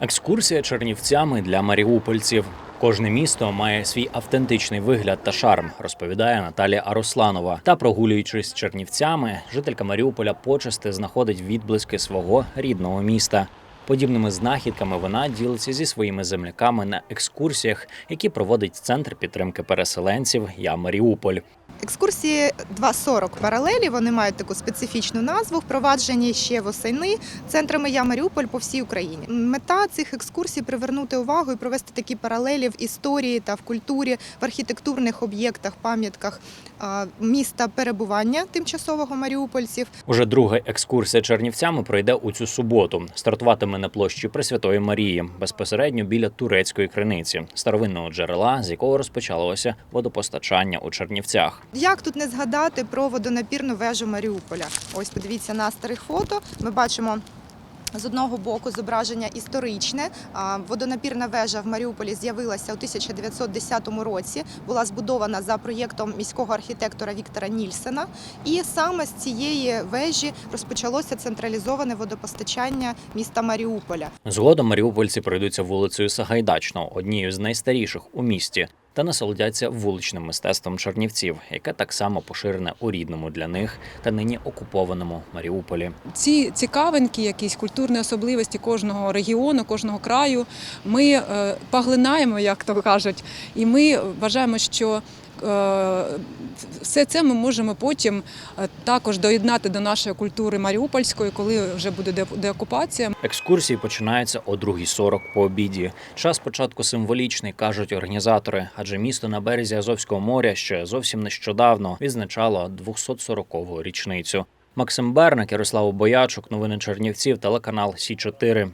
Екскурсія чернівцями для маріупольців. Кожне місто має свій автентичний вигляд та шарм, розповідає Наталія Аросланова. Та прогулюючись чернівцями, жителька Маріуполя почасти знаходить відблиски свого рідного міста. Подібними знахідками вона ділиться зі своїми земляками на екскурсіях, які проводить центр підтримки переселенців Я Маріуполь. Екскурсії 2.40 паралелі. Вони мають таку специфічну назву, впроваджені ще восени центрами Я Маріуполь по всій Україні. Мета цих екскурсій привернути увагу і провести такі паралелі в історії та в культурі, в архітектурних об'єктах, пам'ятках міста перебування тимчасового маріупольців. Уже друга екскурсія чернівцями пройде у цю суботу. Стартуватиме на площі Пресвятої Марії, безпосередньо біля турецької криниці, старовинного джерела, з якого розпочалося водопостачання у Чернівцях. Як тут не згадати про водонапірну вежу Маріуполя? Ось подивіться на старих фото. Ми бачимо. З одного боку зображення історичне. Водонапірна вежа в Маріуполі з'явилася у 1910 році. Була збудована за проєктом міського архітектора Віктора Нільсена. І саме з цієї вежі розпочалося централізоване водопостачання міста Маріуполя. Згодом маріупольці пройдуться вулицею Сагайдачного, однією з найстаріших у місті, та насолодяться вуличним мистецтвом чернівців, яке так само поширене у рідному для них та нині окупованому Маріуполі. ці цікавинки, якісь культурні особливості кожного регіону, кожного краю, ми е, поглинаємо, як то кажуть, і ми вважаємо, що все це ми можемо потім е, також доєднати до нашої культури маріупольської, коли вже буде деокупація. Екскурсії починаються о 2.40 по обіді. Час початку символічний, кажуть організатори, адже місто на березі Азовського моря ще зовсім нещодавно відзначало 240-го річницю. Максим Берник, Ярослав Боячук, новини Чернівців, телеканал Сі 4